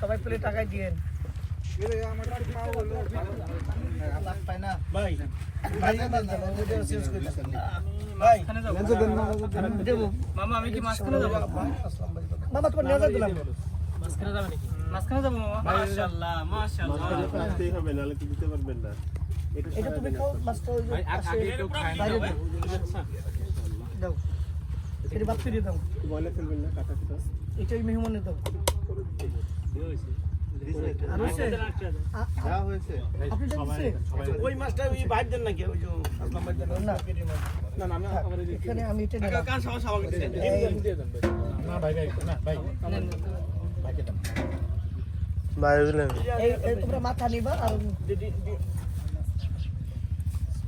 সবাই পেলে টাকায় দিয়েন ভাই মামা আমি কি মাঝখানে যাব? বাবা তোমার নেওয়া দিলাম। মাঝখানে যাবে নাকি? মাঝখানে যাব মামা? মাশাআল্লাহ মাশাআল্লাহ। হবে নাহলে তো দিতে পারবেন না। এটা তুমি খাও মাছটা। দাও। এটা বাদ ফিরিয়ে দাও। বলে ফেলবেন না কাটা কুটা এটা ওই মেহমানে দাও। তোমরা মাথা নিবা আর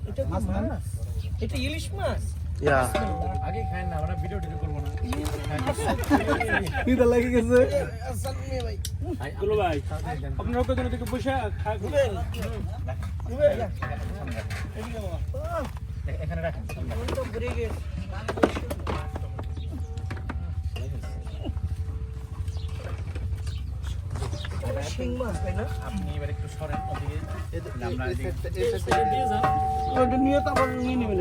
এটা মাছ? এটা ইলিশ মাছ। আগে খাই না আমরা ভিডিও টিডিও করব না কিটা লাগে গেছে গুলো ভাই আপনারা কতজন থেকে বসে খায় এখানে রাখেন ঘুরে গেছে এটা শিং মাছ তাই না আপনি এবার একটু সরেন ওদিকে আমরা নিয়ে তো আবার নিয়ে নেবেন